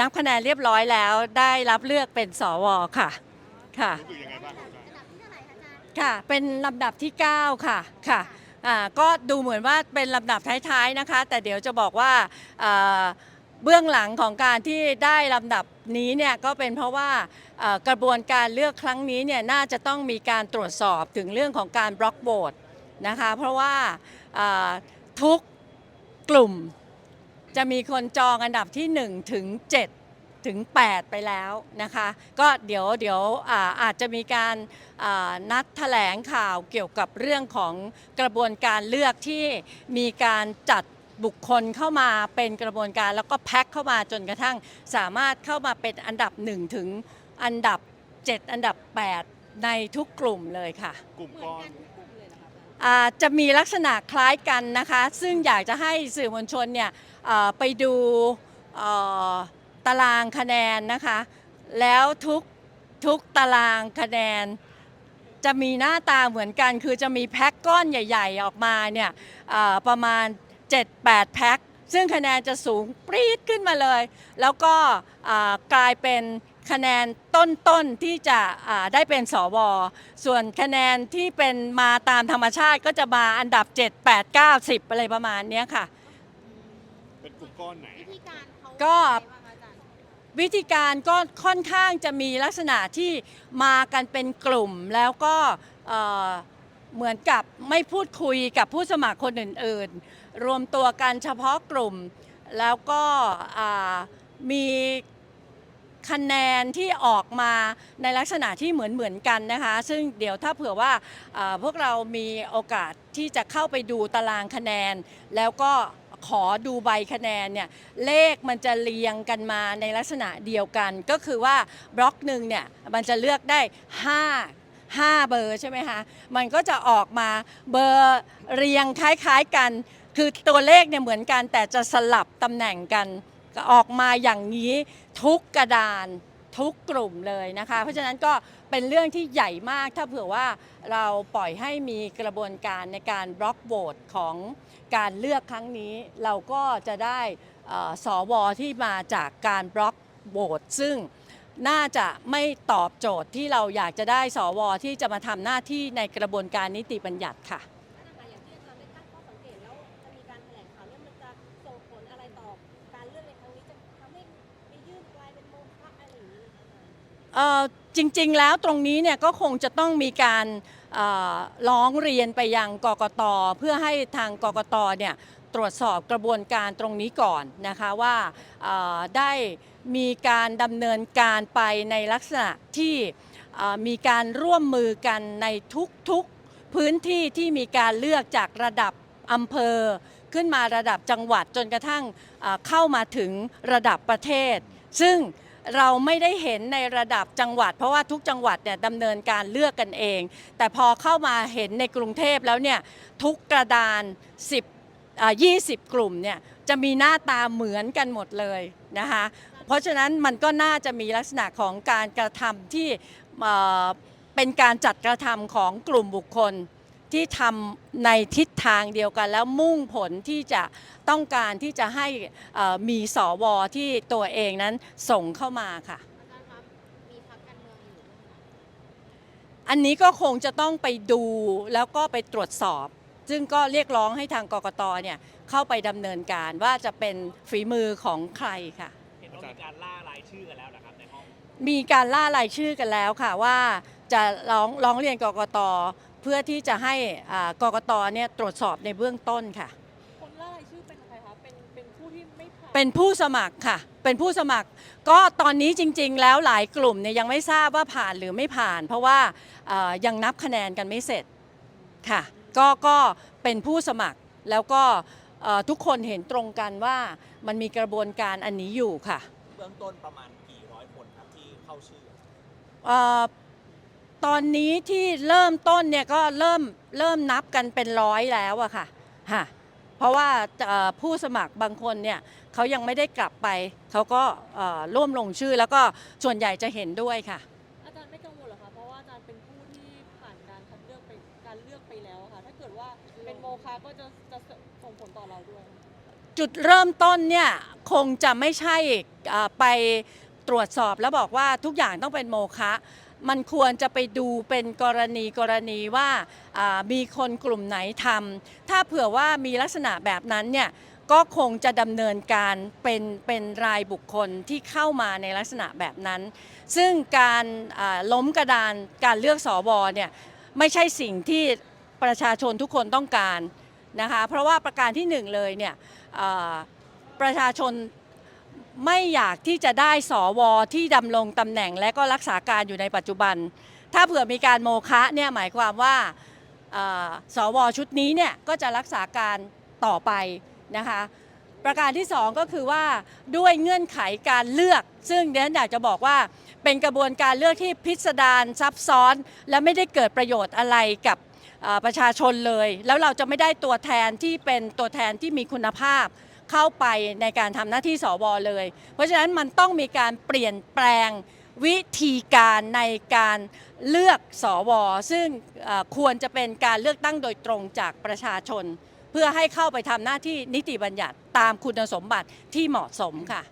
นับคะแนนเรียบร้อยแล้วได้รับเลือกเป็นสวค่ะค่ะ รู้สึกยังไงบ้างครับอาจารย์ค่ะเป็นลำดับที่ 9 ค่ะค่ะอ่าก็ดูเหมือนว่าเป็นลำดับท้ายๆนะคะ แต่เดี๋ยวจะบอกว่าอ่าเบื้องหลังของการที่ได้ลำดับนี้เนี่ยก็เป็นเพราะว่าเอ่อกระบวนการเลือกครั้งนี้เนี่ยน่าจะต้องมีการตรวจสอบถึงเรื่องของการบล็อกโหวตนะคะเพราะว่าอ่าทุกกลุ่ม จะมีคนจองอันดับที่ 1 ถึง 7 ถึง 8 ไปแล้วนะคะ ก็เดี๋ยวเดี๋ยวอาอาจจะมีการานัดแถลงข่าวเกี่ยวกับเรื่องของกระบวนการเลือกที่มีการจัดบุคคลเข้ามาเป็นกระบวนการแล้วก็แพ็คเข้ามาจนกระทั่งสามารถเข้ามาเป็นอันดับ 1 ถึงอันดับ 7 อันดับ 8 ในทุกกลุ่มเลยค่ะ กลุ่มก้อน จะมีลักษณะคล้ายกันนะคะ ซึ่งอยากจะให้สื่อมวลชนเนี่ยไปดูตารางคะแนนนะคะ แล้วทุกทุกตารางคะแนนจะมีหน้าตาเหมือนกัน คือจะมีแพ็กก้อนใหญ่ ๆ ออกมาเนี่ยประมาณ 7-8 แพ็คซึ่งคะแนนจะสูงปรี๊ดขึ้นมาเลย แล้วก็กลายเป็น คะแนนต้นๆที่จะอ่าได้เป็นสว ส่วนคะแนนที่เป็นมาตามธรรมชาติก็จะมาอันดับ 7 8 9 10 อะไรประมาณเนี้ยค่ะ เป็นกลุ่มก้อนไหนวิธีการเขาก็เป็นยังไงบ้างคะอาจารย์วิธีการก็ค่อนข้างจะมีลักษณะที่มากันเป็นกลุ่มแล้วก็เอ่อเหมือนกับไม่พูดคุยกับผู้สมัครคนอื่น ๆ รวมตัวกันเฉพาะกลุ่ม แล้วก็อ่ามี คะแนนที่ออกมาในลักษณะที่เหมือนเหมือนๆกันนะคะ ซึ่งเดี๋ยวถ้าเผื่อว่าพวกเรามีโอกาสที่จะเข้าไปดูตารางคะแนน แล้วก็ขอดูใบคะแนนเนี่ยเลขมันจะเรียงกันมาในลักษณะเดียวกัน ก็คือว่าบล็อกหนึ่งเนี่ยมันจะเลือกได้ 5 5 เบอร์ใช่ไหมคะ มันก็จะออกมาเบอร์เรียงคล้ายๆกัน คือตัวเลขเนี่ยเหมือนกันแต่จะสลับตำแหน่งกัน ออกมาอย่างนี้ทุกกระดานทุกกลุ่มเลยนะคะ เพราะฉะนั้นก็เป็นเรื่องที่ใหญ่มากถ้าเผื่อว่าเราปล่อยให้มีกระบวนการในการบล็อกโหวตของการเลือกครั้งนี้ เราก็จะได้เอ่อสวที่มาจากการบล็อกโหวตซึ่งน่าจะไม่ตอบโจทย์ที่เราอยากจะได้สวที่จะมาทำหน้าที่ในกระบวนการนิติบัญญัติค่ะ จริงๆ แล้วตรงนี้เนี่ยก็คงจะต้องมีการร้องเรียนไปยังกกตเพื่อให้ทางกกตเนี่ยตรวจสอบกระบวนการตรงนี้ก่อนนะคะว่าได้มีการดำเนินการไปในลักษณะที่มีการร่วมมือกันในทุกๆพื้นที่ที่มีการเลือกจากระดับอำเภอ ขึ้นมาระดับจังหวัดจนกระทั่งเข้ามาถึงระดับประเทศ ซึ่ง เราไม่ได้เห็นในระดับจังหวัด เพราะว่าทุกจังหวัดเนี่ยดำเนินการเลือกกันเอง แต่พอเข้ามาเห็นในกรุงเทพแล้วเนี่ยทุกกระดาน 10อ่า20 กลุ่มเนี่ยจะมีหน้าตาเหมือนกันหมดเลยนะคะเพราะฉะนั้นมันก็น่าจะมีลักษณะของการกระทำที่เอ่อเป็นการจัดกระทำของกลุ่มบุคคล ที่ทำในทิศทางเดียวกัน แล้วมุ่งผลที่จะต้องการที่จะให้เอ่อมีสวที่ตัวเองนั้นส่งเข้ามาค่ะอาจารย์ครับมีพักการเมืองอยู่ไหมคะอันนี้ก็คงจะต้องไปดูแล้วก็ไปตรวจสอบ ซึ่งก็เรียกร้องให้ทางกกตเนี่ยเข้าไปดำเนินการว่าจะเป็นฝีมือของใครค่ะเห็นว่ามีการล่ารายชื่อกันแล้วนะครับในห้องมีการล่ารายชื่อกันแล้วค่ะว่าจะร้องร้องเรียนกกต เพื่อที่จะให้อ่ากกตเนี่ยตรวจสอบในเบื้องต้นค่ะคนล่ารายชื่อเป็นใครคะเป็นเป็นผู้ที่ไม่ผ่านเป็นผู้สมัครค่ะ เป็นผู้สมัคร ก็ตอนนี้จริง ๆ แล้วหลายกลุ่มเนี่ยยังไม่ทราบว่าผ่านหรือไม่ผ่าน เพราะว่าเอ่อยังนับคะแนนกันไม่เสร็จค่ะก็ก็เป็นผู้สมัครแล้วก็เอ่อทุกคนเห็นตรงกันว่ามันมีกระบวนการอันนี้อยู่ค่ะ เบื้องต้นประมาณกี่ร้อยคนครับที่เข้าชื่อเอ่อ ตอนนี้ที่เริ่มต้นเนี่ยก็เริ่มเริ่มนับกันเป็นร้อยแล้วอะค่ะฮะเพราะว่าเอ่อผู้สมัครบางคนเนี่ยเขายังไม่ได้กลับไป เขาก็เอ่อร่วมลงชื่อแล้วก็ส่วนใหญ่จะเห็นด้วยค่ะ อาจารย์ไม่กังวลเหรอคะเพราะว่าอาจารย์เป็นผู้ที่ผ่านการคัดเลือกไปการเลือกไปแล้วอะค่ะถ้าเกิดว่าเป็นโมฆะก็จะจะส่งผลต่อเราด้วย จุดเริ่มต้นเนี่ยคงจะไม่ใช่อ่าไปตรวจสอบแล้วบอกว่าทุกอย่างต้องเป็นโมฆะ มันควรจะไปดูเป็นกรณีกรณีว่ามีคนกลุ่มไหนทำถ้าเผื่อว่ามีลักษณะแบบนั้นเนี่ยก็คงจะดำเนินการเป็นเป็นรายบุคคลที่เข้ามาในลักษณะแบบนั้น ซึ่งการล้มกระดานการเลือกสวเนี่ยไม่ใช่สิ่งที่ประชาชนทุกคนต้องการนะคะเพราะว่าประการที่หนึ่งเลยเนี่ยประชาชน ไม่อยากที่จะได้สวที่ดำรงตำแหน่งและก็รักษาการอยู่ในปัจจุบัน ถ้าเผื่อมีการโมฆะเนี่ยหมายความว่าเอ่อสวชุดนี้เนี่ยก็จะรักษาการต่อไปนะคะ ประการที่สองก็คือว่าด้วยเงื่อนไขการเลือก ซึ่งเดนอยากจะบอกว่าเป็นกระบวนการเลือกที่พิสดารซับซ้อน และไม่ได้เกิดประโยชน์อะไรกับประชาชนเลย แล้วเราจะไม่ได้ตัวแทนที่เป็นตัวแทนที่มีคุณภาพ เข้าไปในการทำหน้าที่สวเลย เพราะฉะนั้นมันต้องมีการเปลี่ยนแปลงวิธีการในการเลือกสวซึ่งเอ่อควรจะเป็นการเลือกตั้งโดยตรงจากประชาชน เพื่อให้เข้าไปทำหน้าที่นิติบัญญัติตามคุณสมบัติที่เหมาะสมค่ะ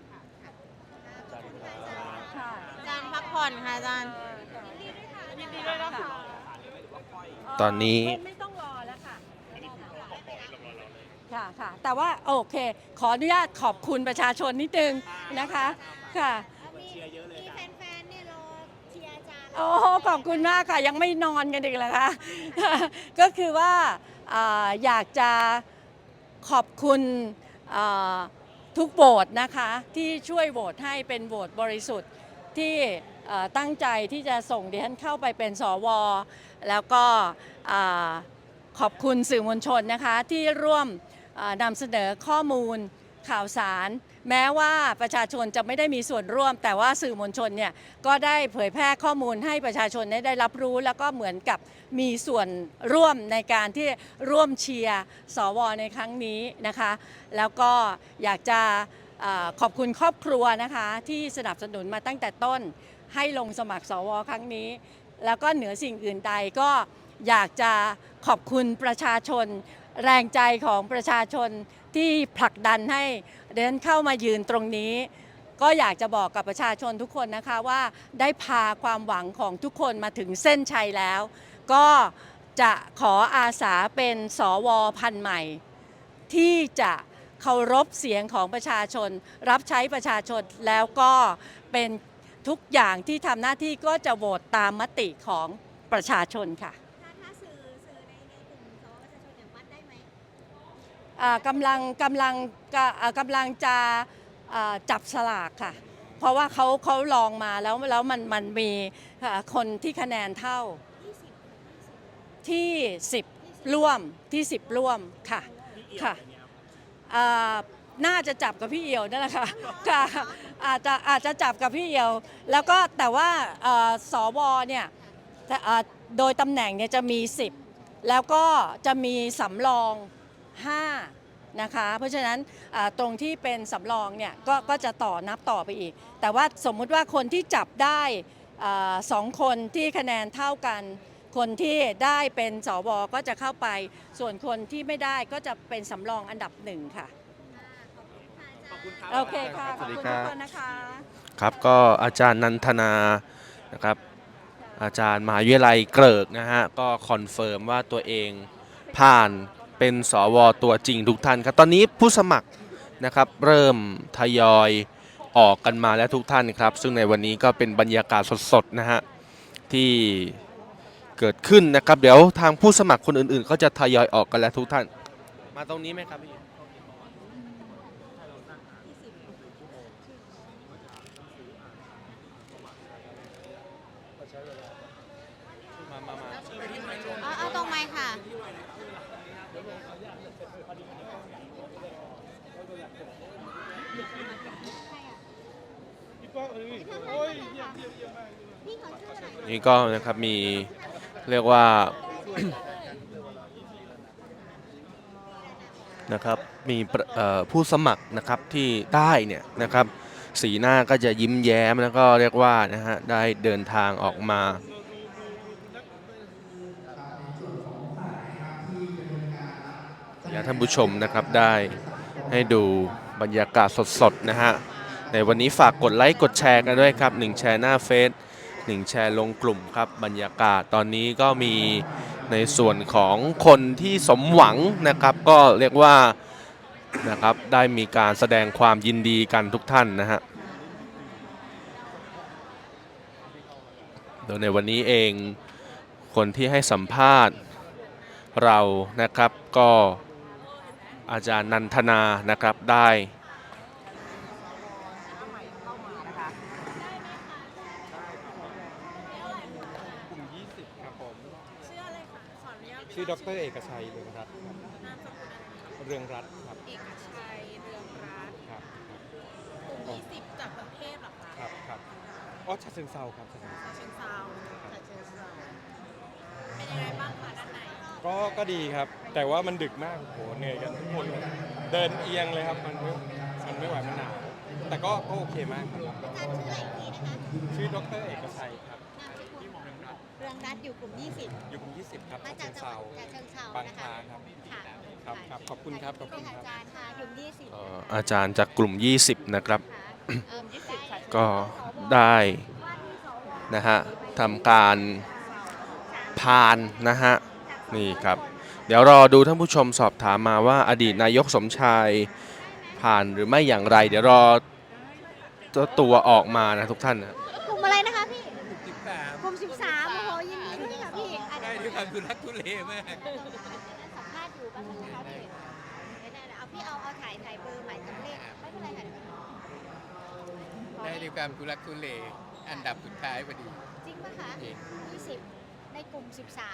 อาจารย์พักผ่อนค่ะอาจารย์ยินดีด้วยนะคะตอนนี้ ไม่ไม่ต้องรอแล้วค่ะ ค่ะค่ะแต่ว่าโอเค ขออนุญาตขอบคุณประชาชนนิดนึงนะคะค่ะ มีเชียร์เยอะเลยมีอาจารย์แฟนๆเนี่ยรอเชียร์อาจารย์โอ้ขอบคุณมากค่ะ ยังไม่นอนกันอีกเลยคะ ก็คือว่าอ่าอยากจะขอบคุณอ่าทุกโหวตนะคะ ที่ช่วยโหวตให้เป็นโหวตบริสุทธิ์ที่เอ่อตั้งใจที่จะส่งดิฉันเข้าไปเป็นสว แล้วก็อ่าขอบคุณสื่อมวลชนนะคะ ที่ร่วมอ่า นำเสนอข้อมูลข่าวสาร แม้ว่าประชาชนจะไม่ได้มีส่วนร่วม แต่ว่าสื่อมวลชนเนี่ยก็ได้เผยแพร่ข้อมูลให้ประชาชนได้รับรู้ แล้วก็เหมือนกับมีส่วนร่วมในการที่ร่วมเชียร์สวในครั้งนี้นะคะ แล้วก็อยากจะขอบคุณครอบครัวนะคะที่สนับสนุนมาตั้งแต่ต้น ให้ลงสมัครสวครั้งนี้ แล้วก็เหนือสิ่งอื่นใดก็อยากจะขอบคุณประชาชน แรงใจของประชาชนที่ผลักดันให้เดินเข้ามายืนตรงนี้ ก็อยากจะบอกกับประชาชนทุกคนนะคะว่าได้พาความหวังของทุกคนมาถึงเส้นชัยแล้ว ก็จะขออาสาเป็นสวพันธ์ใหม่ ที่จะเคารพเสียงของประชาชน รับใช้ประชาชนแล้วก็เป็นทุกอย่างที่ทำหน้าที่ก็จะโหวตตามมติของประชาชนค่ะ กำลังกำลังกำลังจะจับสลากค่ะ เพราะว่าเขาเขาลองมาแล้วแล้วมันมันมีคนที่คะแนนเท่าที่ 10 ร่วมที่ 10 ร่วมค่ะค่ะน่าจะจับกับพี่เอียวนั่นแหละค่ะค่ะอาจจะอาจจะจับกับพี่เอียว แล้วก็แต่ว่าสวเนี่ยโดยตำแหน่งเนี่ยจะมี 10 แล้วก็จะมีสำรอง 5นะคะเพราะฉะนั้นอ่าตรงที่เป็นสำรองเนี่ยก็ก็จะต่อนับต่อไปอีก แต่ว่าสมมุติว่าคนที่จับได้อ่าสองคนที่คะแนนเท่ากัน คนที่ได้เป็นสวก็จะเข้าไป ส่วนคนที่ไม่ได้ก็จะเป็นสำรองอันดับหนึ่งค่ะขอบคุณครับโอเคค่ะขสวัอบสดีคุณครัทุบกคนนะคะครับก็อาจารย์นันทนานะครับอาจารย์มหาวิทยาลัยเกริกนะฮะก็คอนเฟิร์มว่าตัวเองผ่าน เป็นสวตัวจริงทุกท่านครับ ตอนนี้ผู้สมัครนะครับ เริ่มทยอยออกกันมาแล้วทุกท่านครับ ซึ่งในวันนี้ก็เป็นบรรยากาศสดๆนะฮะที่เกิดขึ้นนะครับ เดี๋ยวทางผู้สมัครคนอื่นๆ ก็จะทยอยออกกันแล้วทุกท่าน มาตรงนี้ไหมครับพี่ มามามา เอาเอาตรงไหมค่ะ นี่ก็นะครับมีเรียกว่านะครับมีผู้สมัครนะครับที่ได้เนี่ยนะครับสีหน้าก็จะยิ้มแย้มแล้วก็เรียกว่านะฮะได้เดินทางออกมาอยากให้ท่านผู้ชมนะครับได้ให้ดูบรรยากาศสดๆนะฮะ ในวันนี้ฝากกดไลค์กดแชร์กันด้วยครับ1แชร์หน้าเฟซ1แชร์ลงกลุ่มครับบรรยากาศตอนนี้ก็มีในส่วนของคนที่สมหวังนะครับ ก็เรียกว่านะครับได้มีการแสดงความยินดีกันทุกท่านนะฮะโดยในวันนี้เองคนที่ให้สัมภาษณ์เรานะครับก็อาจารย์นันทนานะครับได้ กลุ่ม 20 ครับผม ชื่ออะไรคะขออนุญาต ชื่อด รเอกชัยเรืองรัตน์ครับนามสกุลอะไรคะเรืองรัตน์ครับเอกชัยเรืองรัตน์ครับ กลุ่ม20จากกรุงเทพเหรอคะครับครับ อ๋อชาเชิงเซาครับชาเชิงเซาฉะเชิงเซาฉะเชิงเซาเป็นยังไงบ้างคะด้านในก็ก็ดีครับ แต่ว่ามันดึกมากโหเหนื่อยกันทุกคนเลยเดินเอียงเลยครับ มันไม่มันไม่ไหวมันหนาวแต่ก็ก็โอเคมากครับ อาจารย์ชื่ออะไรอีกทีนะคะชื่อดรเอกชัยครับนามสกุลเรืองรัตน์อยู่กลุ่ม 20 อยู่กลุ่ม20 ครับมาชาจากเชิงจังหวัเซาดฉะเชิงเทราบางนะคคะลาครับ ค่ะครับครับขอบคุณครับขอบคุณค่ะครับ อาจารย์ค่ะกลุ่ม 20เอ่ออาจารย์จากกลุ่ม 20 นะครับค่ะเอิ่ม20ค่ะก็ได้นะฮะทำการพานนะฮะนี่ครับ เดี๋ยวรอดูท่านผู้ชมสอบถามมาว่าอดีตนายกสมชายผ่านหรือไม่อย่างไร เดี๋ยวรอเจ้าตัวออกมานะทุกท่านนะ ด้นี้ด้วยความทุลักทุเลมาก สัมภาษณ์อยู่แป๊บนึงนะคะพี่เดี๋ยวๆเอาพี่เอาเอาถ่ายถ่ายเบอร์หมายถึงเลขไม่เป็นไรค่ะได้ด้วยความทุลักทุเลอันดับสุดท้ายพอดี จริงปะคะจริง20ในกลุ่ม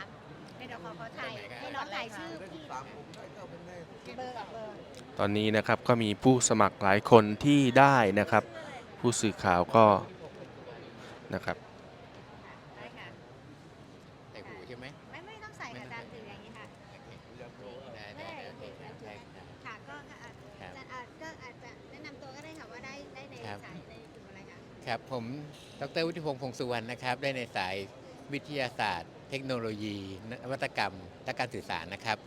13ในเดี๋ยวขอขอถ่ายตรงไหนครับให้น้องถ่ายชื่อพี่เบอร์กับเบอร์ ตอนนี้นะครับก็มีผู้สมัครหลายคนที่ได้นะครับ ผู้สื่อข่าวก็นะครับ ได้ค่ะใส่หูใช่ไหม ครับสายในกลุ่มอะไรคะครับ ผมดรวุฒิพงษ์พงษ์สุวรรณนะครับ ได้ในสายวิทยาศาสตร์ เทคโนโลยี นวัตกรรม และการสื่อสารนะครับ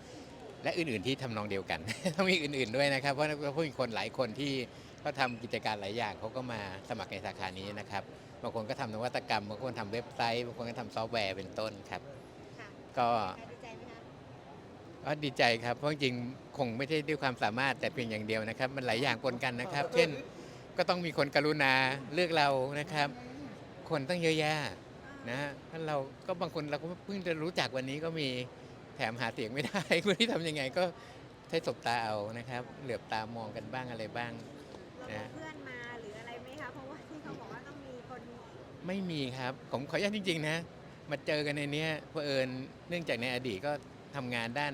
และอื่นๆที่ทำนองเดียวกัน ต้องมีอื่น ๆด้วยนะครับ เพราะเพราะมีคนหลายคนที่เขาทำกิจการหลายอย่างเขาก็มาสมัครในสาขานี้นะครับ บางคนก็ทำนวัตกรรม บางคนทำเว็บไซต์ บางคนก็ทำซอฟต์แวร์เป็นต้นครับค่ะก็ดีใจไหมคะก็ดีใจครับ เพราะจริงๆคงไม่ใช่ด้วยความสามารถแต่เพียงอย่างเดียวนะครับ มันหลายอย่างปนกันนะครับ เช่น ก็ต้องมีคนกรุณาเลือกเรานะครับ คนตั้งเยอะแยะนะฮะท่านเราก็บางคนเราก็เพิ่งจะรู้จักวันนี้ก็มีแถมหาเสียงไม่ได้คนที่ทำยังไงก็ใช้สบตาเอานะครับ เหลือบตามองกันบ้างอะไรบ้างเราเอาเพื่อนมาหรืออะไรไหมคะเพราะว่าที่เขาบอกว่าต้องมีคนไม่มีครับ ผมขออนุญาตจริง ๆ นะ มาเจอกันในเนี้ยเผอิญเนื่องจากในอดีตก็ทำงานด้าน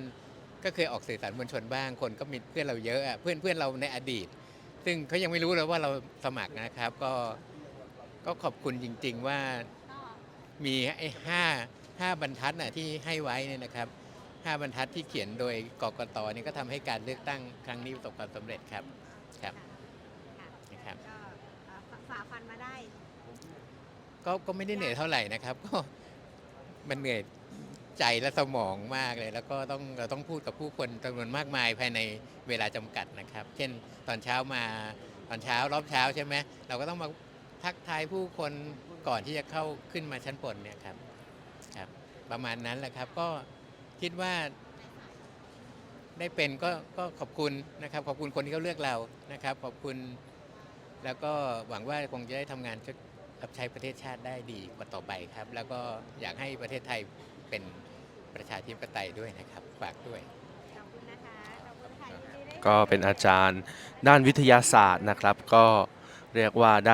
ก็เคยออกสื่อสารมวลชนบ้าง คนก็มีเพื่อนเราเยอะอะเพื่อนเพื่อนเราในอดีต ซึ่งเขายังไม่รู้เลยว่าเราสมัครนะครับ ก็ก็ขอบคุณจริง ๆ ว่าก็มีไอ้ห้าห้าบรรทัดน่ะที่ให้ไว้เนี่ยนะครับห้าบรรทัดที่เขียนโดยกกตเนี่ยก็ทำให้การเลือกตั้งครั้งนี้ประสบความสำเร็จครับครับค่ะนะครับก็เอ่อฝ่าฟันมาได้ ก็ก็ไม่ได้เหนื่อยเท่าไหร่นะครับ ก็มันเหนื่อย ใจและสมองมากเลย แล้วก็ต้องเราต้องพูดกับผู้คนจำนวนมากมายภายในเวลาจำกัดนะครับ เช่นตอนเช้ามาตอนเช้ารอบเช้าใช่ไหมเราก็ต้องมาทักทายผู้คนก่อนที่จะเข้าขึ้นมาชั้นบนเนี่ยครับครับ ประมาณนั้นแหละครับก็คิดว่าได้เป็นก็ก็ขอบคุณนะครับ ขอบคุณคนที่เขาเลือกเรานะครับ ขอบคุณ แล้วก็หวังว่าคงจะได้ทำงานชดรับใช้ประเทศชาติได้ดีกว่าต่อไปครับ แล้วก็อยากให้ประเทศไทยเป็น ประชาธิปไตยด้วยนะครับฝากด้วย ขอบคุณนะคะ ขอบคุณค่ะยินดีด้วยค่ะ ก็เป็นอาจารย์ด้านวิทยาศาสตร์นะครับ ก็เรียกว่าได้